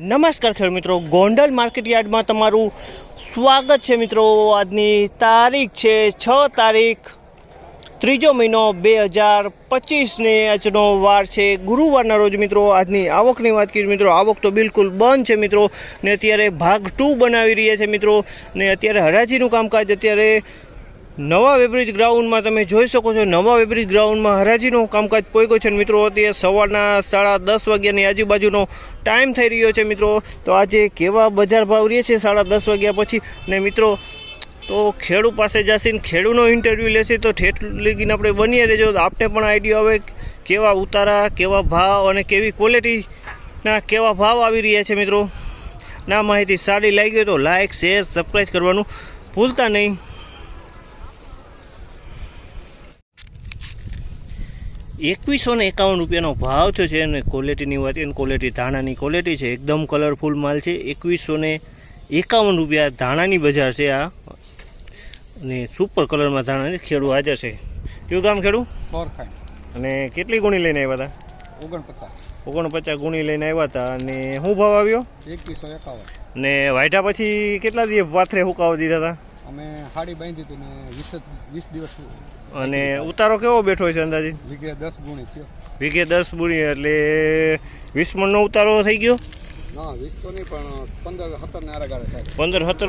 નમસ્કાર ખેડૂત મિત્રો. ગોંડલ માર્કેટ યાર્ડમાં તમારું સ્વાગત છે મિત્રો. આજની તારીખ છે છ તારીખ, ત્રીજો મહિનો બે હજાર પચીસને આજનો વાર છે. ગુરુવારના રોજ મિત્રો આજની આવકની વાત કરીએ મિત્રો આવક તો બિલકુલ બંધ છે મિત્રો. ને અત્યારે ભાગ ટુ બનાવી રહ્યા છે મિત્રો. ને અત્યારે હરાજીનું કામકાજ અત્યારે નવા વેબ્રિજ ગ્રાઉન્ડમાં તમે જોઈ શકો છો, નવા વેબ્રિજ ગ્રાઉન્ડમાં હરાજીનું કામકાજ પોઈકો છે મિત્રો, અત્યારે સવારના સાડા દસ વાગ્યાની આજુબાજુનો ટાઈમ થઈ રહ્યો છે મિત્રો. તો આજે કેવા બજાર ભાવ રહે છે સાડા દસ વાગ્યા પછી? ને મિત્રો, તો ખેડૂ પાસે જશે ને ખેડૂતનો ઇન્ટરવ્યૂ લેશે, તો ઠેઠ લગીને આપણે બનીએ રહેજો. તો આપને પણ આઈડિયા આવે કેવા ઉતારા, કેવા ભાવ અને કેવી ક્વોલિટીના કેવા ભાવ આવી રહ્યા છે મિત્રો. ના માહિતી સારી લાગી હોય તો લાઇક શેર સબસ્ક્રાઈબ કરવાનું ભૂલતા નહીં. એકવીસો ને એકાવન રૂપિયાનો ભાવ થયો છે અને ક્વોલિટીની વાત એને ક્વોલિટી ધાણાની ક્વોલિટી છે. એકદમ કલરફુલ માલ છે. એકવીસો ને એકાવન રૂપિયા ધાણાની બજાર છે આ. અને સુપર કલરમાં ધાણા ખેડૂ હાજર છે. કયું ગામ ખેડૂ અને કેટલી ગુણી લઈને આવ્યા હતા? ઓગણપચાસ. ઓગણપચાસ ગુણી લઈને આવ્યા હતા. અને શું ભાવ આવ્યો? એકવીસો એકાવન. ને વાયઢા પછી કેટલા દિવસ પાથરે હુકાવા દીધા હતા? અમે હાડી બાંધી હતી ને વીસ વીસ દિવસ અને ઉતારો કેવો બેઠો છે અંદાજે? વીઘે દસ ગુણી થયો. વીઘે દસ ગુણી એટલે વીસ મણનો ઉતારો થઈ ગયો? પંદર સત્તર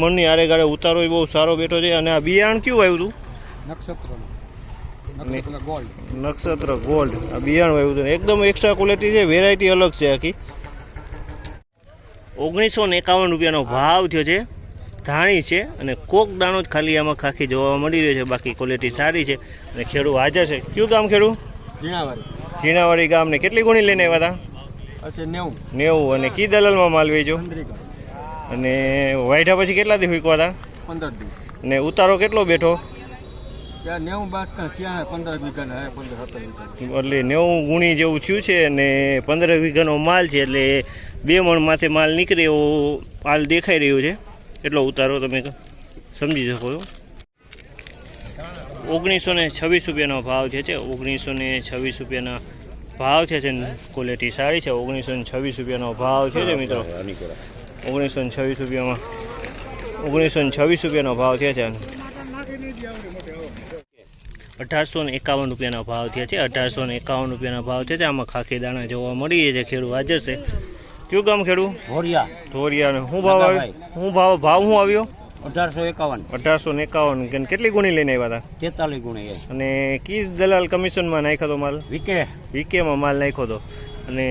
મણની આરે ગાળે ઉતારો બહુ સારો બેઠો છે. અને આ બિયારણ કયું આવ્યું નક્ષત્રનું. નક્ષત્ર ગોલ્ડ. નક્ષત્ર ગોલ્ડ. આ બિયારણ હતું એકદમ એક્સ્ટ્રા ક્વોલિટી છે વેરાયટી અલગ છે આખી. ઓગણીસો ને એકાવન રૂપિયાનો ભાવ થયો છે. ધાણી છે અને કોક દાણો જ ખાલી આમાં ખાખી જોવા મળી રહ્યો છે. બાકી ક્વોલિટી સારી છે અને ખેડૂત હાજર છે. કયું ગામ ખેડૂત ઝીણાવાડી. ઝીણાવાડી ગામને કેટલી ગુણી લઈને આવ્યા હતા નેવું. નેવું. અને કી દલાલમાં માલ વેચો અને વાઢા પછી કેટલા દી હુકવા હતા પંદર ને ઉતારો કેટલો બેઠો? એટલે નેવું ગુણી જેવું થયું છે અને પંદર વીઘાનો માલ છે એટલે બે મણ માથે માલ નીકળે એવો માલ દેખાઈ રહ્યો છે. એટલો ઉતારો તમે સમજી શકો છો. ઓગણીસો ને છવ્વીસ રૂપિયાનો ભાવ છે છે ઓગણીસો ને છવ્વીસ રૂપિયાના ભાવ છે ક્વોલિટી સારી છે. ઓગણીસો ને છવ્વીસ રૂપિયાનો ભાવ છે છે મિત્રો. ઓગણીસો ને છવ્વીસ રૂપિયામાં ઓગણીસો ને છવ્વીસ રૂપિયાનો ભાવ છે છે અઢારસો ને એકાવન રૂપિયાનો ભાવ થયા છે અઢારસો ને એકાવન રૂપિયાનો ભાવ છે આમાં ખાખી દાણા જોવા મળી છે. ખેડૂત હાજર છે. કયું ગામ ખેડું? ધોરિયા. ધોરિયા શું ભાવ આવ્યો? શું ભાવ ભાવ શું આવ્યો? અઢારસો એકાવન. અઢારસો ને એકાવન કેટલી ગુણી લઈને આવ્યા હતા? તેતાલીસ ગુણી અને કી દલાલ કમિશનમાં નાખ્યો તો માલ? વીકે. વીકેમાં માલ નાખ્યો હતો અને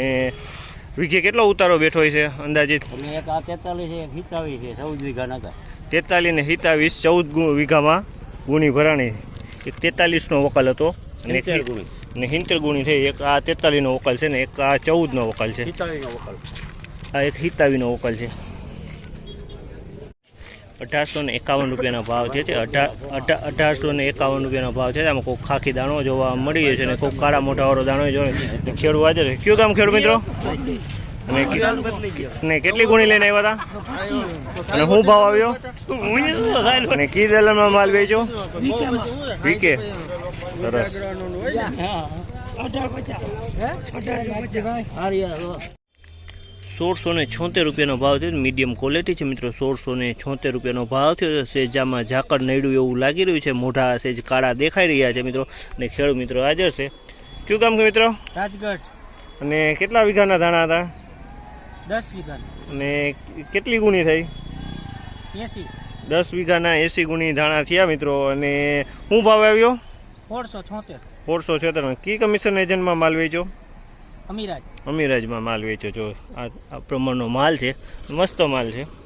વીકે કેટલો ઉતારો બેઠો હોય છે અંદાજિત? એક આ તેતાલીસ એક હિતાવીસ છે ચૌદ વીઘા હતા. તેતાલીસ ને હિતાવીસ ચૌદ વીઘામાં ગુણી ભરાણી. એક તેતાલીસનો વકલ હતો. અને હિંતર. ને હિંતેર ગુણી થઈ એક આ તેતાલીસનો વકલ છે ને એક આ ચૌદનો વકલ છે. હિતાવીનો વકલ. આ એક હિતાવીનો વકલ છે. અઢારસો ને એકાવન રૂપિયાનો ભાવ છે તે અઢાર અઢારસો ને એકાવન રૂપિયાનો ભાવ છે. આમાં કોઈ ખાખી દાણો જોવા મળી રહ્યો છે અને કોઈ કાળા મોટા વાળો દાણો જોવા ખેડૂત હાજર છે. કયું કામ ખેડૂત મિત્રો? ને કેટલી ગુણી લઈને આવ્યા હતા અને શું ભાવ આવ્યો? અને કી દલાલમાં માલ વેચો વીકે. સરસ. સોળસો ને છોતેર રૂપિયાનો ભાવ થયો. મીડિયમ ક્વોલિટી છે મિત્રો સોળસો ને છોતેર રૂપિયાનો ભાવ થયો. સેજામાં ઝાકળ નડ્યું એવું લાગી રહ્યું છે. મોઢા સેજ કાળા દેખાઈ રહ્યા છે મિત્રો. અને ખેડૂત મિત્રો હાજર છે. શું કામ કે મિત્રો? રાજગઢ. અને કેટલા વીઘાના ધાણા હતા? દસ વીઘા અને કેટલી ગુણી થઈ? એસી. દસ વીઘાના એસી ગુણી ધાણા થયા મિત્રો. અને શું ભાવ આવ્યો? સોળસો છોતેર. સોળસો છોતેર કી કમિશન એજન્ટમાં માલ વેચો અમીરાજ. અમીરાજમાં માલ વેચો છો આ પ્રમાણનો માલ છે. મસ્ત માલ છે.